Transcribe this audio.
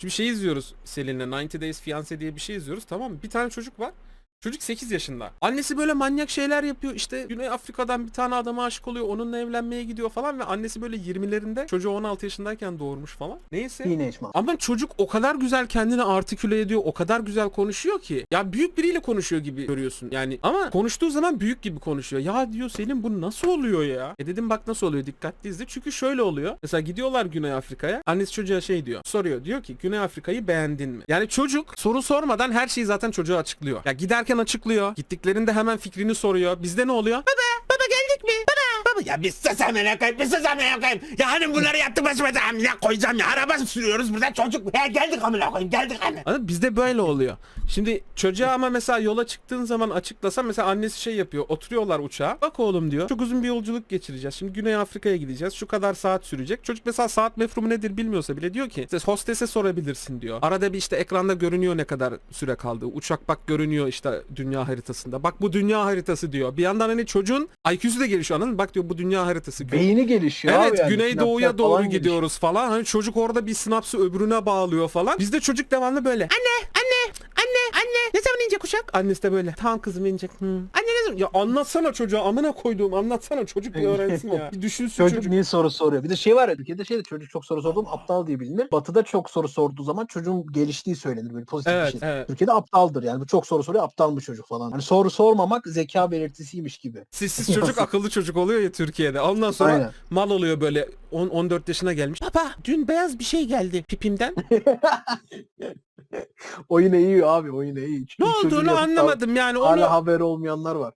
Şimdi şey izliyoruz Selin'le 90 Days Fiancé diye bir şey izliyoruz tamam? Bir tane çocuk var. Çocuk 8 yaşında. Annesi böyle manyak şeyler yapıyor. İşte Güney Afrika'dan bir tane adama aşık oluyor. Onunla evlenmeye gidiyor falan ve annesi böyle 20'lerinde çocuğu 16 yaşındayken doğurmuş falan. Neyse. Teenage. Ama çocuk o kadar güzel kendini artiküle ediyor, o kadar güzel konuşuyor ki. Ya büyük biriyle konuşuyor gibi görüyorsun. Yani ama konuştuğu zaman büyük gibi konuşuyor. Ya diyor Selim bu nasıl oluyor ya? E dedim bak nasıl oluyor dikkatli izle. Çünkü şöyle oluyor. Mesela gidiyorlar Güney Afrika'ya. Annesi çocuğa şey diyor. Soruyor. Diyor ki Güney Afrika'yı beğendin mi? Yani çocuk soru sormadan her şeyi zaten çocuğa açıklıyor. Ya giderken açıklıyor. Gittiklerinde hemen fikrini soruyor. Bizde ne oluyor? Baba, baba geldik mi? Baba. Baba ya bir sus amına koyayım, bir sus amına koyayım. Ya hani bunları yaptık başımıza amına koyacağım ya. Araba sürüyoruz burada çocuk. Ya geldik amına koyayım, geldik hani. Anladın? Bizde böyle oluyor. Şimdi çocuğa ama mesela yola çıktığın zaman açıklasa mesela annesi şey yapıyor. Oturuyorlar uçağa. Bak oğlum diyor. Çok uzun bir yolculuk geçireceğiz. Şimdi Güney Afrika'ya gideceğiz. Şu kadar saat sürecek. Çocuk mesela saat mefrumu nedir bilmiyorsa bile diyor ki işte hostese sorabilirsin diyor. Arada bir işte ekranda görünüyor ne kadar süre kaldı. Uçak bak görünüyor işte dünya haritasında. Bak bu dünya haritası diyor. Bir yandan hani çocuğun IQ'su da gelişiyor anladın mı? Bak diyor bu dünya haritası. Beyni gelişiyor abi Evet yani. Güneydoğu'ya doğru falan gidiyoruz falan. Hani çocuk orada bir sinapsı öbürüne bağlıyor falan. Bizde çocuk devamlı böyle. Anne, anne, anne, anne. Ne zaman inecek uçak? Annesi de böyle. Tamam kızım inecek. Hı. Anne ne zaman? Ya anlatsana çocuğa. Amına koyduğum anlatsana. Çocuk bir öğrensin ya. Bir düşünsün Çocuk, çocuk. niye soru soruyor? Bir de şey var ya Türkiye'de şey de çocuk çok soru sorduğum aptal diye bilinir. Batı'da çok soru sorduğu zaman çocuğun geliştiği söylenir böyle pozitif Evet, bir şey. evet. Türkiye'de aptaldır yani bu çok soru soruyor aptal mı çocuk falan. Hani soru sormamak zeka belirtisiymiş gibi. Sessiz çocuk akıllı çocuk oluyor ya Türkiye'de. Ondan sonra Aynen. mal oluyor böyle 10 14 yaşına gelmiş. Baba dün beyaz bir şey geldi pipimden. Oyun yiyor abi oyun iyi. ne olduğunu anlamadım yani onu Hala haber olmayanlar var.